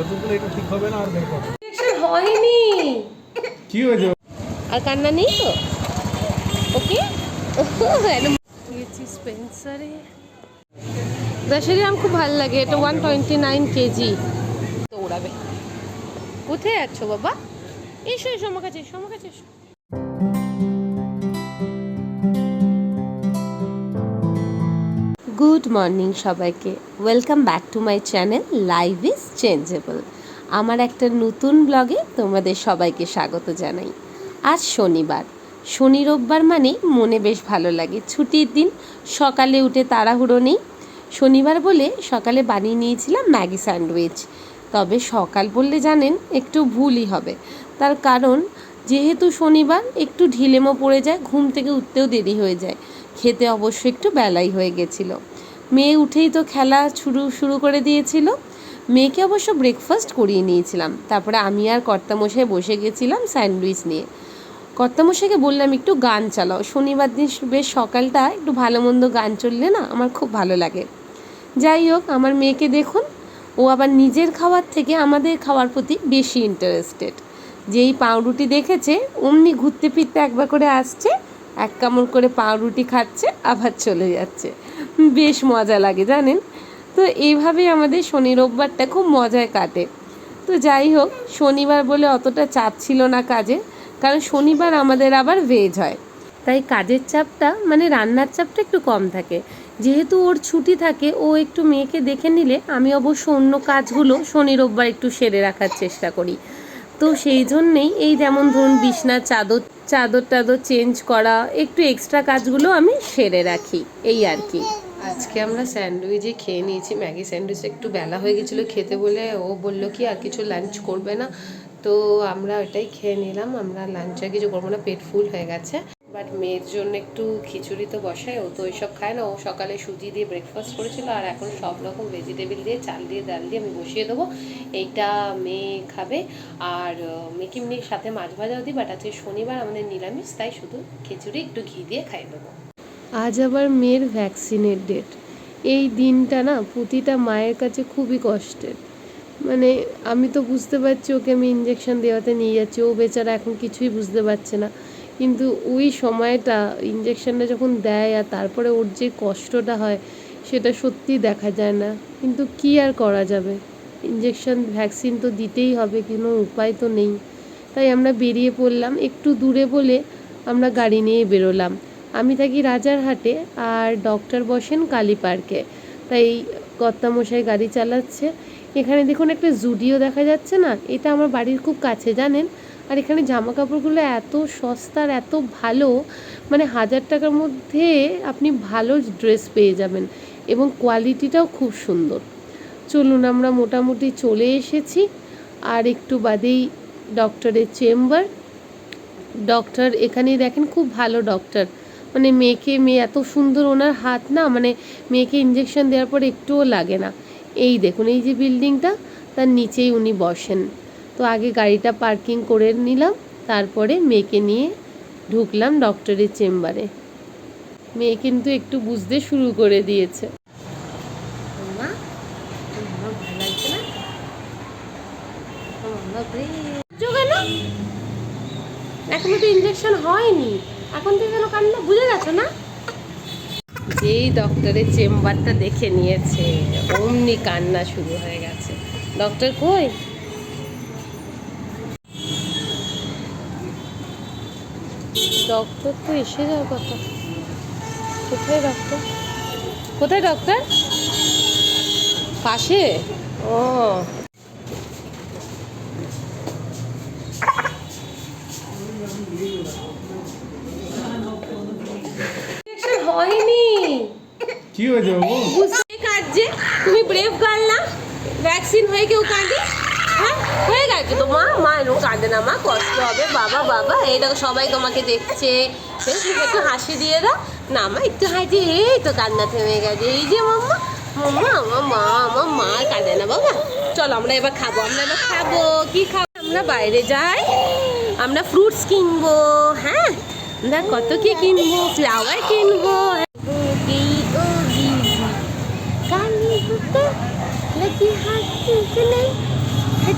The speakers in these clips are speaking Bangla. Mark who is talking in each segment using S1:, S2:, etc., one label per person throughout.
S1: যতক্ষণ এটা ঠিক হবে না আর বের করো।
S2: হয়নি।
S1: কি হয়েছে?
S2: আর কান্না নেই তো? ওকে? গিয়েছি স্পেন্সারে দশেরি আম খুব ভালো লাগে এটা ওয়ান টোয়েন্টি নাইন কেজি দৌড়াবে কোথায় যাচ্ছ বাবা? এসো এসো আমার কাছে এসো আমার কাছে এসো। গুড মর্নিং সবাইকে। Welcome back to my channel live is changeable. আমার একটা নতুন ব্লগে তোমাদের সবাইকে স্বাগত জানাই। আজ শনিবার। শনি রোববার মানে মনে বেশ ভালো লাগে। ছুটির দিন, সকালে উঠে তাড়াহুড়ো নেই। শনিবার বলে সকালে বানিয়ে নিয়েছিলাম ম্যাগি স্যান্ডউইচ। তবে সকাল বললে জানেন, একটু ভুলই হবে। তার কারণ, যেহেতু শনিবার একটু ঢিলেমো পড়ে যায়, ঘুম থেকে উঠতেও দেরি হয়ে যায়। খেতে অবশ্য একটু বেলাই হয়ে গেছিল। মেয়ে উঠেই তো খেলা শুরু শুরু করে দিয়েছিল। মেয়েকে অবশ্য ব্রেকফাস্ট করিয়ে নিয়েছিলাম। তারপরে আমি আর কর্তামশাই বসে গেছিলাম স্যান্ডউইচ নিয়ে। কর্তামশাইকে বললাম, একটু গান চালাও। শনিবার দিন বেশ সকালটা একটু ভালো মন্দ গান চললে না আমার খুব ভালো লাগে। যাই হোক, আমার মেয়েকে দেখুন। ও আবার নিজের খাওয়ার থেকে আমাদের খাওয়ার প্রতি বেশি ইন্টারেস্টেড যেই পাউরুটি দেখেছে, অমনি ঘুরতে ফিরতে একবার করে আসছে। এক কামড় করে পাউরুটি খাচ্ছে, আবার চলে যাচ্ছে। বেশ মজা লাগে, জানেন? তো এইভাবেই আমাদের শনি রোববারটা খুব মজায় কাটে। তো যাই হোক, শনিবার বলে অতটা চাপ ছিল না কাজে, কারণ শনিবার আমাদের আবার ভেজ হয়। তাই কাজের চাপটা মানে রান্নার চাপটা একটু কম থাকে। যেহেতু ওর ছুটি থাকে, ও একটু মেয়েকে দেখে নিলে আমি অবশ্য অন্য কাজগুলো শনি রোববার একটু সেরে রাখার চেষ্টা করি। তো সেই জন্যেই এই যেমন ধরুন বিছনার চাদর চাদর টাদর চেঞ্জ করা, একটু এক্সট্রা কাজগুলো আমি সেরে রাখি, এই আর কি। আজকে আমরা স্যান্ডউইচই খেয়ে নিয়েছি। ম্যাগি স্যান্ডউইচ একটু বেলা হয়ে গেছিল খেতে বলে ও বলল কি আর কিছু লাঞ্চ করবে না। তো আমরা ওটাই খেয়ে নিলাম, আমরা লাঞ্চ কিছু করব না, পেট ফুল হয়ে গেছে। বাট মেয়ের জন্য একটু খিচুড়ি তো বসাই ও তো ওইসব খায় না। ও সকালে সুজি দিয়ে ব্রেকফাস্ট করেছিল আর এখন সব রকম ভেজিটেবিল দিয়ে চাল দিয়ে, ডাল দিয়ে আমি বসিয়ে দেবো। এইটা মেয়ে খাবে। আর মেয়েকে এমনি সাথে মাছ ভাজাও দিই বাট আজকে শনিবার আমাদের নিরামিষ, তাই শুধু খিচুড়ি, একটু ঘি দিয়ে খাই দেবো। আজ আবার মেয়ের ভ্যাকসিনের ডেট এই দিনটা না প্রতিটা মায়ের কাছে খুবই কষ্টের। মানে আমি তো বুঝতে পারছি, ওকে আমি ইঞ্জেকশন দেওয়াতে নিয়ে যাচ্ছি। ও বেচারা এখন কিছুই বুঝতে পারছে না। কিন্তু ওই সময়টা ইঞ্জেকশনটা যখন দেয় আর তারপরে ওর যে কষ্টটা হয়, সেটা সত্যি দেখা যায় না। কিন্তু কি আর করা যাবে? ইঞ্জেকশন ভ্যাকসিন তো দিতেই হবে, কোনো উপায় তো নেই। তাই আমরা বেরিয়ে পড়লাম। একটু দূরে বলে আমরা গাড়ি নিয়ে বেরোলাম। আমি থাকি রাজারহাটে আর ডক্টর বসেন কালী পার্কে। তাই কর্তামশাই গাড়ি চালাচ্ছে। এখানে দেখুন একটা জুডিও দেখা যাচ্ছে না? এটা আমার বাড়ির খুব কাছে, জানেন? আর এখানে জামা কাপড়গুলো এত সস্তার, এত ভালো মানে হাজার টাকার মধ্যে আপনি ভালো ড্রেস পেয়ে যাবেন এবং কোয়ালিটিটাও খুব সুন্দর। চলুন আমরা মোটামুটি চলে এসেছি। আর একটু বাদেই ডক্টরের চেম্বার ডক্টর এখানেই দেখেন খুব ভালো ডক্টর মানে মেয়েকে, মেয়ে এত সুন্দর ওনার হাত না মানে মেয়েকে ইঞ্জেকশন দেওয়ার পর একটুও লাগে না। এই দেখুন, এই যে বিল্ডিংটা তার নিচেই উনি বসেন। তো আগে গাড়িটা পার্কিং করে নিলাম তারপরে মেয়েকে নিয়ে ঢুকলাম ডক্টরের চেম্বারে। মেয়ে কিন্তু একটু বুঝতে শুরু করে দিয়েছে। এখনও তো ইঞ্জেকশন হয়নি। এখন থেকে কেন কান্না বুঝে গেছো না? যেই ডক্টরের চেম্বারটা দেখে নিয়েছে অমনি কান্না শুরু হয়ে গেছে। ডক্টর কই? ডক্টর তো এসে যাওয়ার কথা। কোথায় ডক্টর কোথায় ডক্টর পাশে? ও। হয়নি।
S1: কি হয়েছে বাবু?
S2: বুঝতে কাঁদছে তুমি ব্রেভ গার্ল না। ভ্যাকসিন হয়ে কেউ কাঁদে? হ্যাঁ গেছে। তো মা মা এরকম কাঁদে না মা, কষ্ট হবে, বাবা বাবা। এই দেখো, সবাই তোমাকে দেখছে। একটু হাসি দিয়ে দাও। না মা, একটু হাসি, এই তো কান্না থেমে গেছে। এই যে মাম্মা মাম্মা আমার মা আমার মা কাঁদে না বাবা। চলো, আমরা এবার খাব, আমরা এবার খাব। কি খাব? আমরা বাইরে যাই, আমরা ফ্রুটস কিনবো হ্যাঁ? আমরা কত কি কিনবো? ফ্লাওয়ার কিনবো। ওগি ওগি কালি ও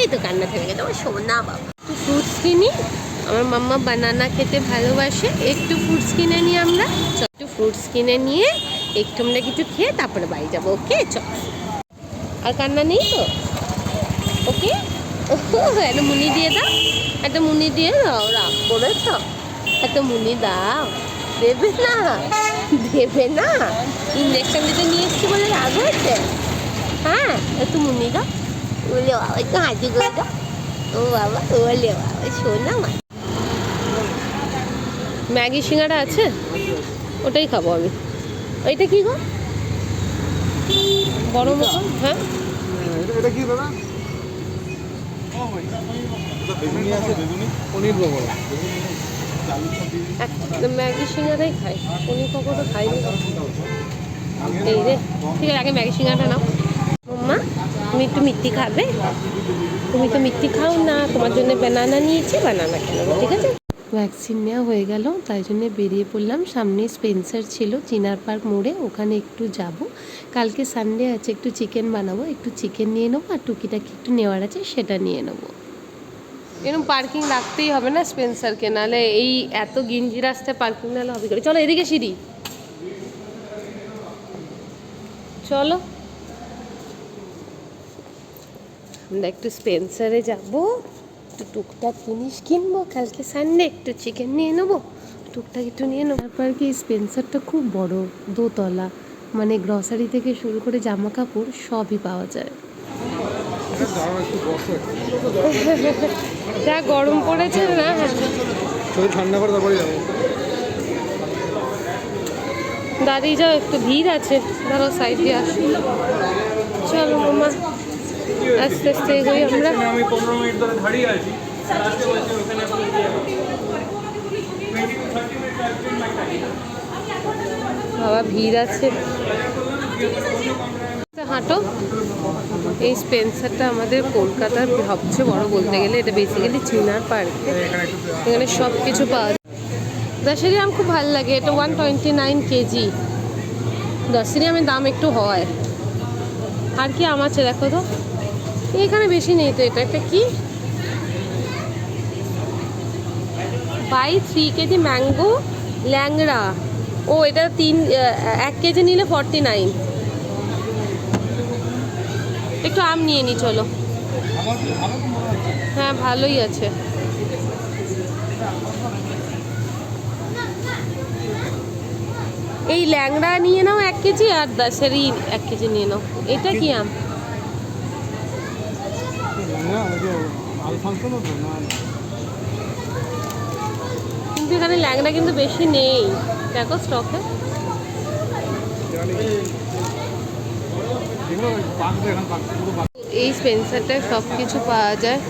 S2: এই তো কান্না থেমে গেছে। আমার সোনা বাবা। একটু ফ্রুটস কিনি। আমার মাম্মা বানানা খেতে ভালোবাসে। একটু ফ্রুটস কিনে নিই আমরা। একটু ফ্রুটস কিনে নিয়ে একটু আমরা কিছু খেয়ে তারপরে বাড়ি যাব, ওকে? চল। আর কান্না নেই তো? ওকে? একটা মুনি দিয়ে দাও। একটা মুনি দিয়ে দাও, রাগ করেছ? একটা মুনি দাও। দেবে না। দেবে না। ইঞ্জেকশন দিতে নিয়ে এসছি বলে রাগ হয়েছে? হ্যাঁ একটু মুনি দাও। বলে বাবা একটু হাজি করে দাও। ও বাবা বলে বাবা শোনা মা। ম্যাগি সিঙ্গারা আছে? ওটাই খাব আমি। ওইটা কি গো? বড় মতো হ্যাঁ।
S1: এটা কি দাদা? বেগুনি আছে বেগুনি। পনির
S2: এক- ম্যাগি সিঙ্গারাই খাই। পনির পকোড়া খাইনি। এই রে ঠিক আছে, আগে ম্যাগি সিঙ্গারাটা নাও। মা, তুমি একটু মিষ্টি খাবে? তুমি তো মিষ্টি খাও না, তোমার জন্য বানানা নিয়েছি বানানা খেলো ঠিক আছে? ভ্যাকসিন নেওয়া হয়ে গেল, তাই জন্যে বেরিয়ে পড়লাম। সামনে স্পেন্সার ছিল, চিনার পার্ক মোড়ে, ওখানে একটু যাব। কালকে সানডে আছে, একটু চিকেন বানাবো, একটু চিকেন নিয়ে নেব, আর টুকিটাকি একটু নেওয়ার আছে, সেটা নিয়ে নেব। এরকম পার্কিং রাখতেই হবে না স্পেন্সারকে নাহলে এই এত গিঞ্জি রাস্তায় পার্কিং নাহলে হবে করে? চলো এদিকে সিঁড়ি। চলো। আমরা একটু স্পেন্সারে যাব একটু টুকটাক জিনিস কিনবো কালকে সানডে একটু চিকেন নিয়ে নেব টুকটাক একটু নিয়ে নেব। তারপর কি স্পেন্সারটা খুব বড় দোতলা মানে গ্রসারি থেকে শুরু করে জামা কাপড় সবই পাওয়া যায়। যা গরম পড়েছে না
S1: ঠান্ডা করে তারপরে যাব
S2: দাঁড়িয়ে যাও একটু ভিড় আছে ধরো সাইড দিয়ে আসো চলো মামা আস্তে আস্তে এগোই আমরা
S3: আমি পনেরো মিনিট ধরে দাঁড়িয়ে আছি ওখানে
S2: বাবা ভিড় আছে হাঁটো। এই স্পেন্সারটা আমাদের কলকাতার সবচেয়ে বড় বলতে গেলে এটা বেসিক্যালি চিনার পার্ক
S1: এখানে
S2: সব কিছু পাওয়া যায়। দশেরি আম খুব ভালো লাগে, এটা one twenty nine KG. Dasheri আমের দাম একটু হয়। আর কি আম আছে দেখো তো। এখানে বেশি নেই তো এটা। একটা কি? By three kg mango Langra. ও, এটা তিন এক কেজি নিলে ফর্টি নাইন একটু আম নিয়ে নি, চলো। হ্যাঁ ভালোই আছে। এই ল্যাংড়া নিয়ে নাও এক কেজি আর দাসেরি এক কেজি নিয়ে নাও। এটা কি আম। কিন্তু এখানে ল্যাংড়া কিন্তু বেশি নেই। দেখো স্টকে
S1: এগুলো ওই পাকবে এখন পাকবে পুরো পাকবে
S2: এই স্পেন্সারটায় সব কিছু পাওয়া যায়।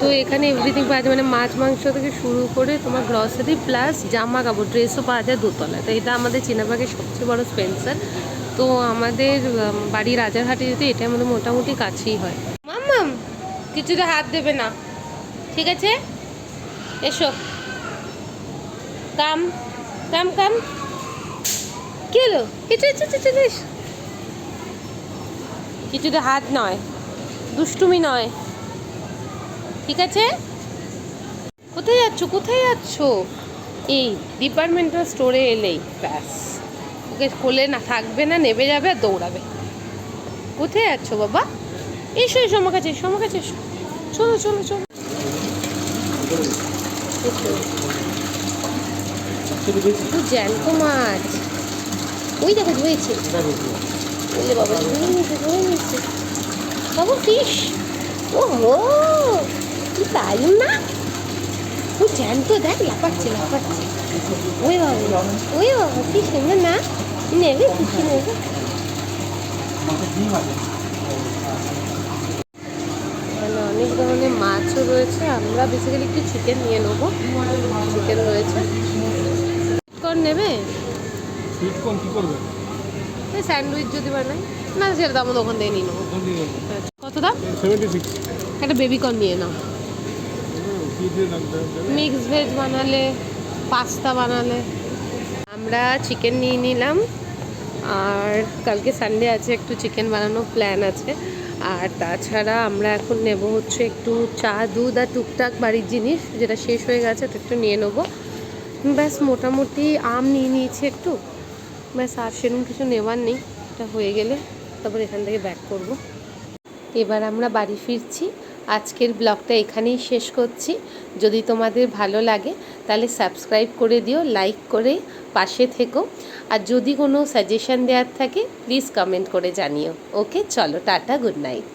S2: তো এখানে এভরিথিং পাওয়া যায় মানে মাছ, মাংস থেকে শুরু করে তোমার গ্রসারি প্লাস জামা কাপড় ড্রেসও পাওয়া যায় দোতলায়। তো এটা আমাদের চিনাবাগের সবচেয়ে বড় স্পেন্সার। তো আমাদের বাড়ি রাজারহাটে যেতে এটা আমাদের মোটামুটি কাছেই হয়। মাম্মাম, কিছুতে হাত দেবে না। ঠিক আছে? এসো। কাম কাম কাম। কি হলো? কিছু। কিছুতে হাত নয়, দুষ্টুমি নয়। ঠিক আছে? কোথায় যাচ্ছ? কোথায় যাচ্ছ? এই ডিপার্টমেন্টাল স্টোরে এলেই, ব্যাস। ওকে কোলে না, থাকবে না, নেবে যাবে আর দৌড়াবে। কোথায় যাচ্ছ বাবা? এসো এসো, আমার কাছে এসো, আমার কাছে এসো। চলো চলো চলো। জ্যান্ত মাছ। ওই দেখো ধরেছে বলে বাবা ধরে নিয়েছে ধরে নিয়েছে। বাবু ফিশ ও হো কি দারুণ না? ও জ্যান্ত, দেখ, লাফাচ্ছে লাফাচ্ছে। ওই বাবা ওই বাবা, কি সুন্দর না? নেবে কিছু নেবে। অনেক ধরনের মাছও রয়েছে। আমরা বেসিক্যালি একটু চিকেন নিয়ে নেব। চিকেন রয়েছে। নেবে?
S1: কি করবে?
S2: এই স্যান্ডউইচ যদি বানাই না সেটা দাম ওখান থেকে নিয়ে নেব। কত দাম? একটা বেবি কর্ন নিয়ে নাও। মিক্স ভেজ বানালে পাস্তা বানালে। আমরা চিকেন নিয়ে নিলাম। আর কালকে সানডে আছে একটু চিকেন বানানোর প্ল্যান আছে। আর তাছাড়া আমরা এখন নেব হচ্ছে একটু চা দুধ আর টুকটাক বাড়ির জিনিস যেটা শেষ হয়ে গেছে ওটা একটু নিয়ে নেব। ব্যাস মোটামুটি আম নিয়ে নিয়েছি একটু। ব্যাস আর সেরকম কিছু নেওয়ার নেই, এটা হয়ে গেলে তারপর এখান থেকে ব্যাক করব। এবার আমরা বাড়ি ফিরছি, আজকের ব্লগটা এখানেই শেষ করছি। যদি তোমাদের ভালো লাগে, তাহলে সাবস্ক্রাইব করে দিও লাইক করে পাশে থেকো। আর যদি কোনো সাজেশান দেওয়ার থাকে প্লিজ কমেন্ট করে জানিও। ওকে চলো, টাটা গুড নাইট